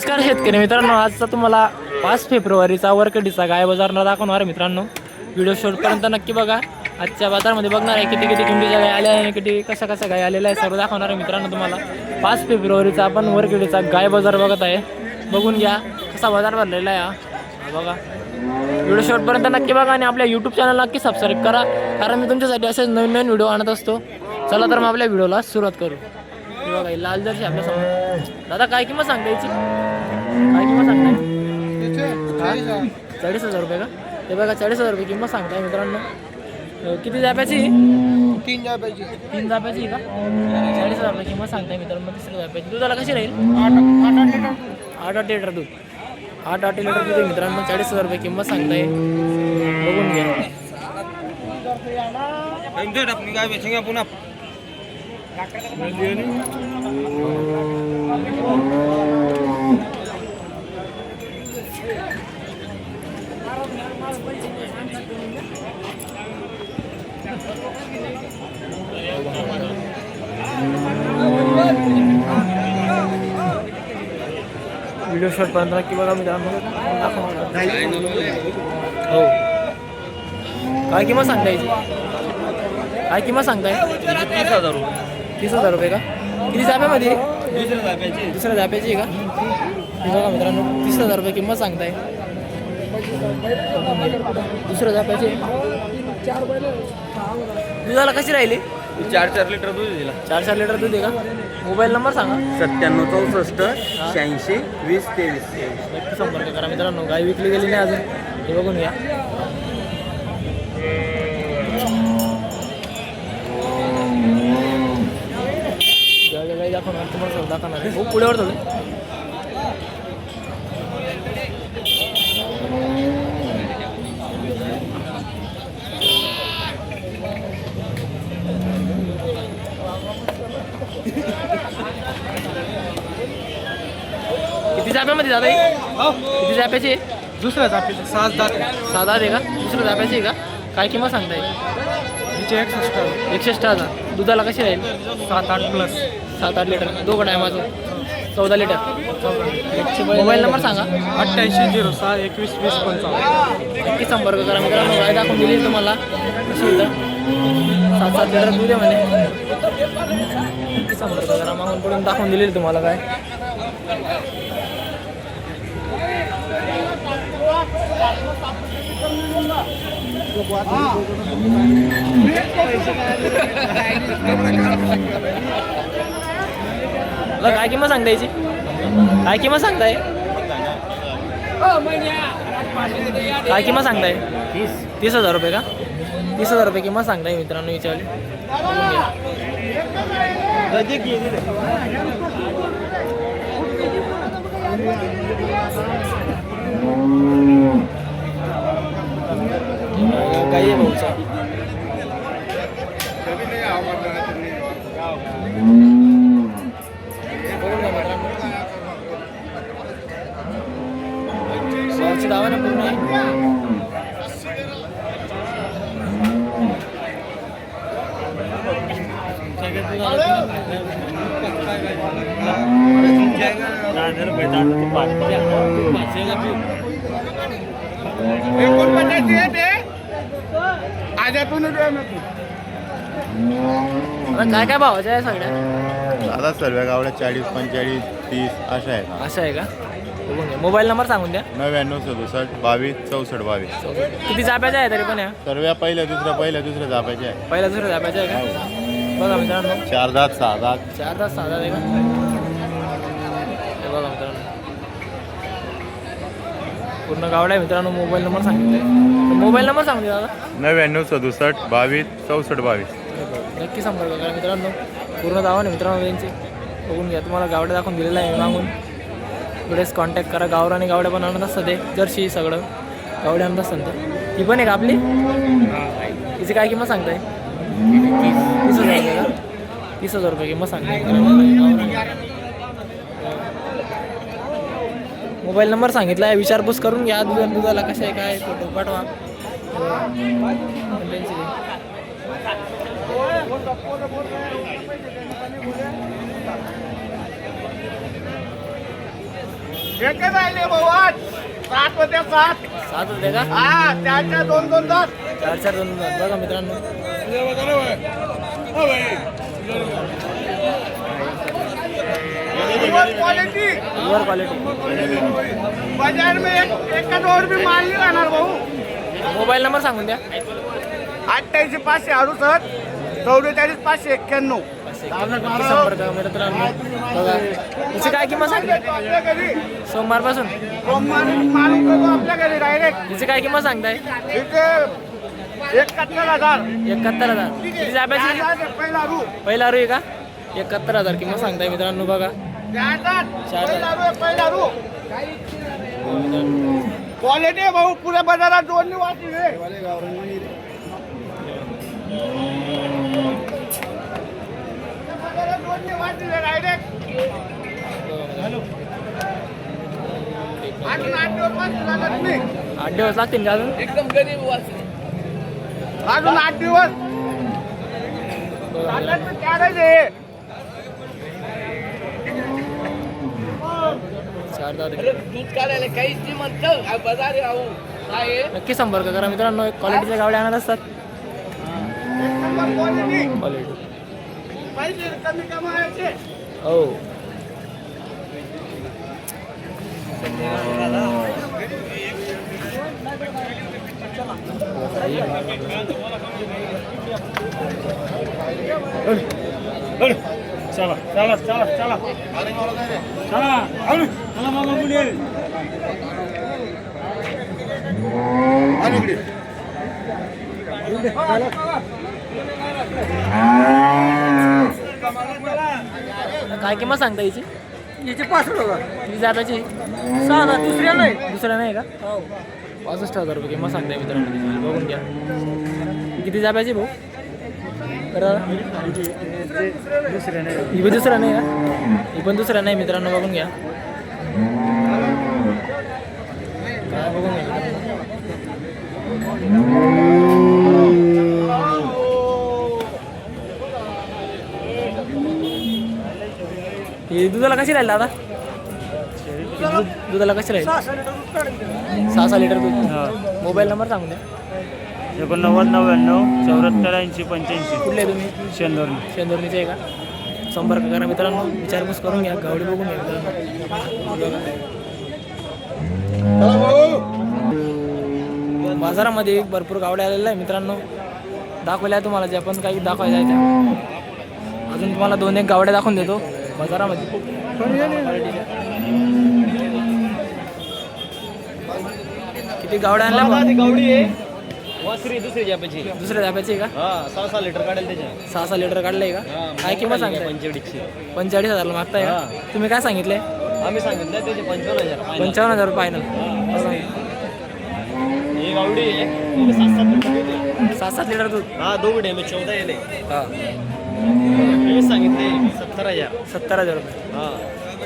नमस्कार शेतकरी मित्रांनो आजचा तुम्हाला पाच फेब्रुवारीचा वरकडीचा गाय बाजारला दाखवणार आहे मित्रांनो. व्हिडिओ शॉर्टपर्यंत नक्की बघा. आजच्या बाजारमध्ये बघणार आहे किती किती किमतीच्या गाय आल्या आहे आणि किती कशा कशा गाय आलेल्या आहे सर्व दाखवणार आहे मित्रांनो तुम्हाला. पाच फेब्रुवारीचा आपण वरकडीचा गाय बाजार बघत आहे. बघून घ्या कसा बाजार भरलेला आहे बघा. व्हिडिओ शॉर्टपर्यंत नक्की बघा आणि आपल्या यूट्यूब चॅनल नक्की सबस्क्राईब करा. कारण मी तुमच्यासाठी असेच नवीन नवीन व्हिडिओ आणत असतो. चला तर मग आपल्या व्हिडिओला सुरुवात करू. बघा लाल जर्सी आपल्यासमोर. दादा काय किंमत सांगता याची काय किंमत सांगताय? चाळीस हजार रुपये का? ते बघा चाळीस हजार रुपये किंमत सांगताय मित्रांनो. किती जाप्याची? तीन जायची तीन जाप्याची का? चाळीस हजार रुपये किंमत सांगताय मित्रांनो तिसऱ्या जाप्याची. दुधाला कशी राहील? आठ आठ आठ लिटर आठ आठ लिटर दूध. आठ आठ लिटर दूध मित्रांनो चाळीस हजार रुपये किंमत सांगताय. बघून घ्या पुन्हा. व्हिडिओ शॉटपर्यंत नक्की बघा मित्रांनो दाखवा. हो काय किंमत सांगताय याची? काय किंमत सांगताय तीस हजार रुपये तीस हजार रुपये का? किती जाप्यामध्ये दुसऱ्या जाप्याची आहे का? बघा मित्रांनो तीस हजार रुपये किंमत सांगताय. दुसऱ्या जाप्याची दुधाला कशी राहिली? चार चार लिटर दूध दिला चार चार लिटर दूध आहे का? मोबाईल नंबर सांगा. सत्त्याण्णव चौसष्ट शहाऐंशी वीस तेवीस. नक्की संपर्क करा मित्रांनो गाय विकली गेली नाही अजून. हे बघून घ्या. तुम्हाला दाखवणार आहे. हो पुढेवर थोडं किती जाप्यामध्ये दादा? किती जाप्याची? दुसऱ्या जातीचे सात जात. साधा आहे का? दुसरं जाप्याची आहे का? काय किंमत सांगताय? तिचे एकसष्ट एकसष्ट हजार. दुधाला कशी राहील? सात आठ प्लस सात आठ लिटर दोघं टायमाचं चौदा लिटर मोबाईल नंबर सांगा. अठ्ठ्याऐंशी झिरो सहा एकवीस वीस पंचावन्न. नक्की संपर्क करा मित्रांनो. गाय दाखवून दिली तुम्हाला. कशी इथं सात सात लिटर दूध आहे म्हणे. नक्की संपर्क करा. मागून पडून दाखवून दिली तुम्हाला काय. मला काय किंमत सांगता याची काय किंमत सांगताय? काय किंमत सांगताय? तीस तीस हजार रुपये का? तीस हजार रुपये किंमत सांगताय मित्रांनो विचारली बघून आहे भाऊचा. दावा ना पूर्ण? आहे? काय काय भावाच्या आहे सगळ्या आता सर्व गावड्या चाळीस पंचेचाळीस तीस अशा आहेत. असं आहे का? बघून घ्या. मोबाईल नंबर सांगून द्या. नव्याण्णव सदुसष्ट बावीस चौसष्ट बावीस. किती जाप्याच्या आहे तरी पण या. सर्व पहिल्या दुसऱ्या पहिल्या दुसऱ्या जापायचे आहे. पहिल्या दुसऱ्या जाप्याच्या आहे का? बघा मित्रांनो. चार दात सहा दात. चार तास साधा आहे का हे बघा मित्रांनो पूर्ण गावडा आहे. मित्रांनो मोबाईल नंबर सांगितलं मोबाईल नंबर सांगू द्या दादा. नव्याण्णव सदुसष्ट बावीस चौसष्ट बावीस. नक्की संपर्क करा मित्रांनो पूर्ण दावा ना मित्रांनो त्यांचे. बघून घ्या तुम्हाला गावड्या दाखवून दिलेला आहे मागून. वेळेस कॉन्टॅक्ट करा. गावरा आणि गावड्या पण आणत असतात ते जर्शी सगळं. गावड्या आणत असतात तर ही पण आहे का आपली? तिची काय किंमत सांगताय? तीस हजार रुपये का? तीस हजार रुपये किंमत सांगताय. मोबाईल नंबर सांगितला आहे विचारपूस करून घ्या. दुधा दुधाला कसं आहे काय फोटो पाठवा. सात होत्या सात. सात होते का? हा त्याच्या दोन दोन तास चार चार दोन. बघा मित्रांनो. क्वालिटी प्युअर क्वालिटी बाजार में एक एका दोर भी माल नाही राहणार भाऊ. मोबाईल नंबर सांगून द्या. अठ्ठ्याऐंशी पाचशे अडुसष्ट चौवेचाळीस पाचशे एक्क्याण्णव. याची काय किंमत सांगते आपल्या घरी सोमवारपासून सोमवार आपल्या घरी डायरेक्ट याची काय किंमत सांगताय? इथे एकाहत्तर हजार. एकाहत्तर हजार. किती जाब्याची? पहिला रू पहिला रू आहे का? एकाहत्तर हजार किंमत सांगताय मित्रांनो बघा. चार पहिला रू आहे, पहिला रू. क्वालिटी भाऊ पुऱ्या बाजारात दोन्ही वाचली डायरेक्ट आठ दिवस लागतील का अजून? अजून आठ दिवस. तर चारच आहे चार दूध काढायला काहीच नाही म्हणतं बाजार आहे अहो काय आहे नक्की संपर्क करा मित्रांनो क्वालिटीच्या गावड्या आणत असतात. एक क्वालिटी हो. चला चला चला चला. चला हळू. चला मामा मुली काय किंमत सांगता याची? याचे पासष्ट हजार. किती जाब्याची सहा हजार दुसऱ्या नाही. दुसऱ्या नाही का? पासष्ट हजार रुपये किंमत सांगताय मित्रांनो. बघून घ्या. किती जाब्याची भाऊ? ही पण दुसरा नाही का? ही पण दुसरा नाही मित्रांनो बघून घ्या. बघून घ्या ही दुधाला कशी राहील दादा? दुधाला कशी राहील? सहा सहा लिटर दूध. मोबाईल नंबर सांगून द्या. एकोणनव्वद नव्याण्णव चौऱ्याहत्तर ऐंशी पंच्याऐंशी. कुठले आहे तुम्ही? शेंदोर शेंदुर्णीचे आहे का? संपर्क करा मित्रांनो विचारपूस करून घ्या गावडी बघून घ्या मित्रांनो. बाजारामध्ये भरपूर गावड्या आलेल्या आहे मित्रांनो. दाखवल्या आहे तुम्हाला ज्या पण काही दाखवायच्या आहे त्या. अजून तुम्हाला दोन एक गावड्या दाखवून देतो बाजारामध्ये. किती गावड्या आणल्या? गावडी आहे. वासरी दुसरी जापाची दुसऱ्या धाब्याची आहे का? हा सहा सहा लिटर काढेल त्याच्या सहा सहा लिटर काढलंय का? काय किंमत सांगताय पंचेचाळीसची पंचेचाळीस हजारला मागताय का? तुम्ही काय सांगितलंय आम्ही सांगितलं त्याचे पंचावन्न हजार final. पंचावन्न हजार फायनल ही. गावडी आहे. सात सात लिटर. सात सात लिटर दूध? हा दोघं डेमे चौदा येले. हा. मी सांगितले सत्तर हजार. सत्तर हजार रुपये. हा.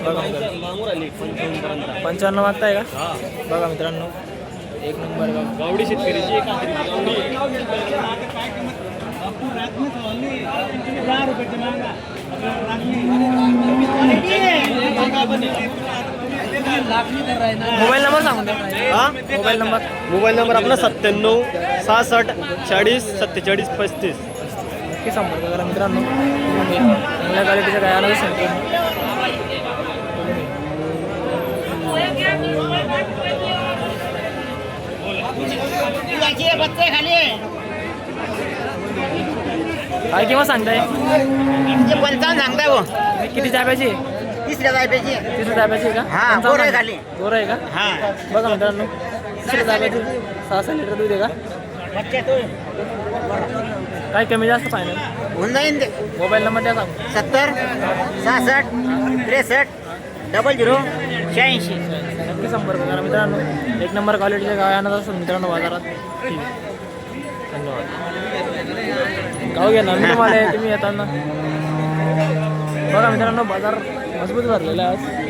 बघा मित्रांनो. मागून आली पंचावन्न पर्यंत पंचावन्न मागताय का? हा. बघा मित्रांनो. एक नंबर गावडी शेतकरीची एक. मोबाईल नंबर सांगून द्या. हा? Mobile number? मोबाईल नंबर आपला सत्त्याण्णव सहासष्ट चाळीस सत्तेचाळीस पस्तीस. नक्की संपर्क करा मित्रांनो. चांगल्या क्वालिटीच्या काय आणायला सांगतो. काय किंमत सांगताय? पंचावन्न सांगताय हो किती जाब्याची तिसऱ्या जायपेची तिसऱ्या जाब्याची आहे का? हा, गोरं आहे खाली. गोरं आहे का? हा. बघा मित्रांनो तिसऱ्या जाब्याची सहा सहा लिटर दूध आहे का? काय कमी जास्त फायनल होऊन जाईन ते. मोबाईल नंबर द्या सांगू. सत्तर सहासष्ट त्रेसष्ट डबल झिरो शहाऐंशी. नक्की संपर्क करा मित्रांनो. एक नंबर क्वालिटीच्या गाय आणत असेल मित्रांनो बाजारात. ठीक आहे. धन्यवाद. गाव घ्या ना मी तुम्हाला आहे, तुम्ही येताना. बघा मित्रांनो बाजार मजबूत भरलेला आहे आज.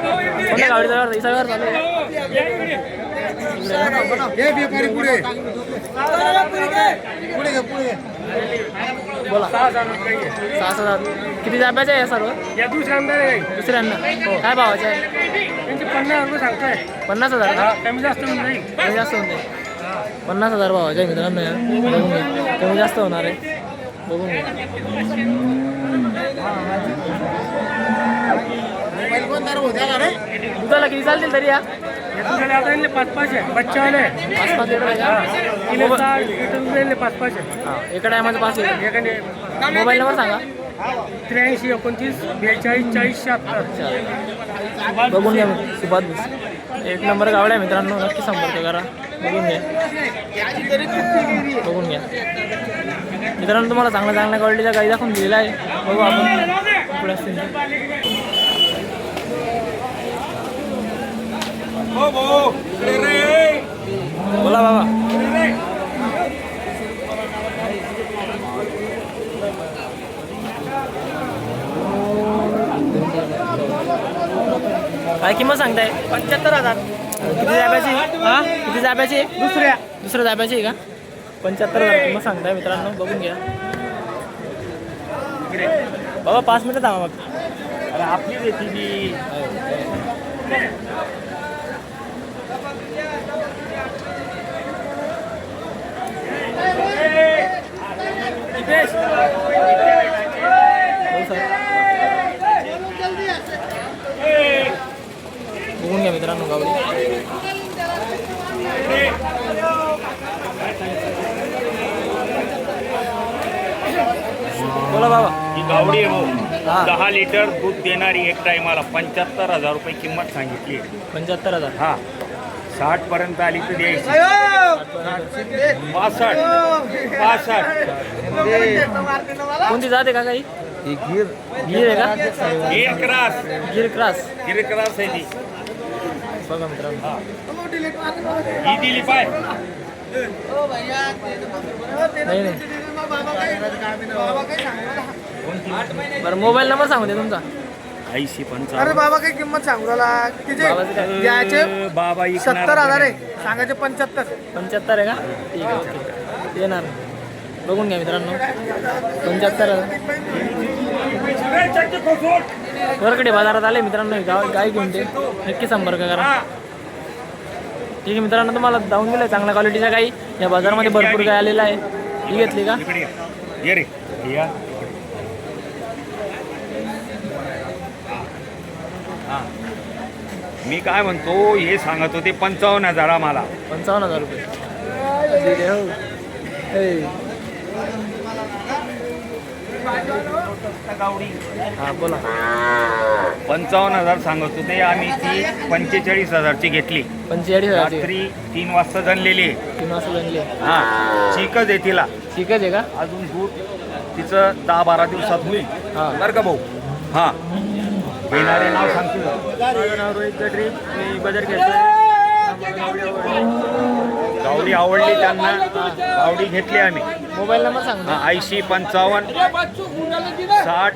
कुठल्या गाडीचा व्यवहार इसा व्यवहार चालू आहे. बोला. सहा हजार किती जाब्याचे आहे सर्व? या दुसऱ्यांदा आहे. दुसऱ्यांना काय भावाचे आहे? त्यांचे पन्नास रुपये सांगताय. पन्नास हजार का? कमी जास्त होऊन जाईल. कमी जास्त होते पन्नास हजार भावाचे आहे मित्रांनो या. बघून घ्या. कमी जास्त होणार आहे. बघून घ्या. दुधाला किती चालतील तरी या? आता यांना पाच पाच आहे. पाच पाच लिटर आहे का? तिला सहा लिटर दूध पाच पाच आहे. हा, एका टायमाचं पाच लिटर. एखादे मोबाईल नंबर सांगा. त्र्याऐंशी एकोणतीस बेचाळीस चाळीस शहात्तर. बघून घ्या मग सुभाष भुस एक नंबर गावडा आहे मित्रांनो नक्की संपर्क करा. बघून घ्या. बघून घ्या. मित्रांनो तुम्हाला चांगल्या चांगल्या क्वालिटीच्या गाई दाखवून दिलेला आहे बघू आपण पुढे असतील. बोला बाबा काय किंमत सांगताय? पंच्याहत्तर हजार. किती जाब्याची? हा? किती जाब्याची? दुसऱ्या. दुसऱ्या जाब्याची आहे का? पंच्याहत्तर हजार. किंमत सांगताय मित्रांनो बघून घ्या. बाबा पाच मिनिटं थांबा मग. अरे आपली देते ती बघून घ्या मित्रांनो गावडी बोला बाबा. ही गावडी आहे भाऊ. हा. दहा लिटर दूध देणारी एक टायमाला पंच्याहत्तर हजार रुपये किंमत सांगितली. पंच्याहत्तर हजार. हा. साठ पर्यंत आली तर द्यायची पासष्ट. पासष्ट. कोणती जाते का काही गिर. गिर आहे का? Gir cross. Gir cross. Gir cross आहे ती. बघा मित्रांनो. ही. दिली पाय. नाही नाही. बरं मोबाईल नंबर सांगू दे तुमचा. ऐंशी अरे पंचावन्न बाबा काही किंमत सांगू राहिला किती? बाबाचं काय? बाबा इकणार सत्तर हजार आहे. सांगायचे पंच्याहत्तर. पंच्याहत्तर आहे का? ठीक आहे ठीक आहे. येणार. बघून घ्या मित्रांनो. पंच्याहत्तर वरकडे बाजारात आले मित्रांनो हे गाव गाय घेऊन ते. नक्की संपर्क करा. ठीक आहे मित्रांनो तुम्हाला जाऊन दिलं चांगल्या क्वालिटीच्या गाई. या बाजारामध्ये भरपूर गाय आलेला आहे. ही घेतली का? इकडे ये. ये रे. या. मी काय म्हणतो हे सांगत होते पंचावन्न हजार आम्हाला. पंचावन्न हजार रुपये. दिले हो. हे. हा बोला. पंचावन्न हजार सांगत होते आम्ही ती पंचेचाळीस हजारची घेतली. पंचेचाळीस हजार रात्री तीन वाजता जणलेली आहे. तीन वाजता बनले हा चिकच आहे तिला. ठीकच आहे का? अजून दूध तिचं दहा बारा दिवसात होईल. हा. बरं का भाऊ? हा. घेणारे नाव सांगतील माझं नाव रोहित गटरी मी बाजार खेळतोय गावडी आवडली त्यांना. गावडी घेतली आम्ही. मोबाईल नंबर सांग हा ऐंशी पंचावन्न साठ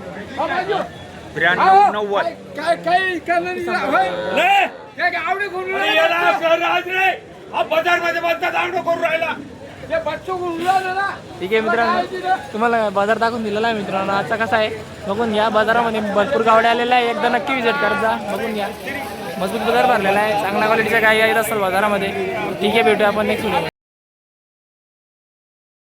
त्र्याण्णव नव्वद. काय काही बाजारमध्ये बसतात आंगडो करून राहिला. ठीक आहे मित्रांनो तुम्हाला बाजार दाखवून दिलेला आहे मित्रांनो. आजचा कसा आहे? बघून घ्या बाजारामध्ये भरपूर गावड्या आलेल्या आहे एकदा नक्की विजिट करत जा. बघून घ्या. मजबूत बाजार भरलेला आहे. चांगल्या क्वालिटीच्या गाई आहेत असेल बाजारामध्ये. ठीक आहे भेटूया आपण नेक्स्ट व्हिडिओ